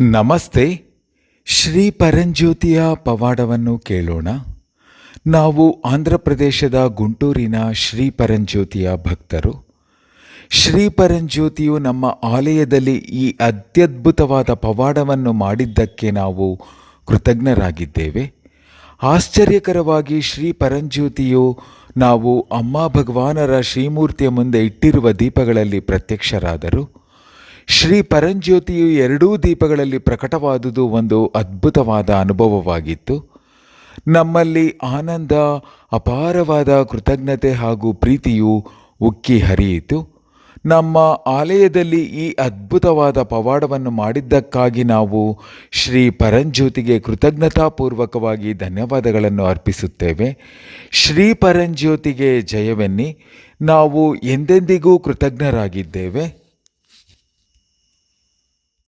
ನಮಸ್ತೆ, ಶ್ರೀ ಪರಂಜ್ಯೋತಿಯ ಪವಾಡವನ್ನು ಕೇಳೋಣ. ನಾವು ಆಂಧ್ರ ಪ್ರದೇಶದ ಗುಂಟೂರಿನ ಶ್ರೀ ಪರಂಜ್ಯೋತಿಯ ಭಕ್ತರು. ಶ್ರೀ ಪರಂಜ್ಯೋತಿಯು ನಮ್ಮ ಆಲಯದಲ್ಲಿ ಈ ಅತ್ಯದ್ಭುತವಾದ ಪವಾಡವನ್ನು ಮಾಡಿದ್ದಕ್ಕೆ ನಾವು ಕೃತಜ್ಞರಾಗಿದ್ದೇವೆ. ಆಶ್ಚರ್ಯಕರವಾಗಿ ಶ್ರೀ ಪರಂಜ್ಯೋತಿಯು ನಾವು ಅಮ್ಮ ಭಗವಾನರ ಶ್ರೀಮೂರ್ತಿಯ ಮುಂದೆ ಇಟ್ಟಿರುವ ದೀಪಗಳಲ್ಲಿ ಪ್ರತ್ಯಕ್ಷರಾದರು. ಶ್ರೀ ಪರಂಜ್ಯೋತಿಯು ಎರಡೂ ದೀಪಗಳಲ್ಲಿ ಪ್ರಕಟವಾದುದು ಒಂದು ಅದ್ಭುತವಾದ ಅನುಭವವಾಗಿತ್ತು. ನಮ್ಮಲ್ಲಿ ಆನಂದ, ಅಪಾರವಾದ ಕೃತಜ್ಞತೆ ಹಾಗೂ ಪ್ರೀತಿಯು ಉಕ್ಕಿ ಹರಿಯಿತು. ನಮ್ಮ ಆಲಯದಲ್ಲಿ ಈ ಅದ್ಭುತವಾದ ಪವಾಡವನ್ನು ಮಾಡಿದ್ದಕ್ಕಾಗಿ ನಾವು ಶ್ರೀ ಪರಂಜ್ಯೋತಿಗೆ ಕೃತಜ್ಞತಾಪೂರ್ವಕವಾಗಿ ಧನ್ಯವಾದಗಳನ್ನು ಅರ್ಪಿಸುತ್ತೇವೆ. ಶ್ರೀ ಪರಂಜ್ಯೋತಿಗೆ ಜಯವೆನ್ನಿ. ನಾವು ಎಂದೆಂದಿಗೂ ಕೃತಜ್ಞರಾಗಿದ್ದೇವೆ.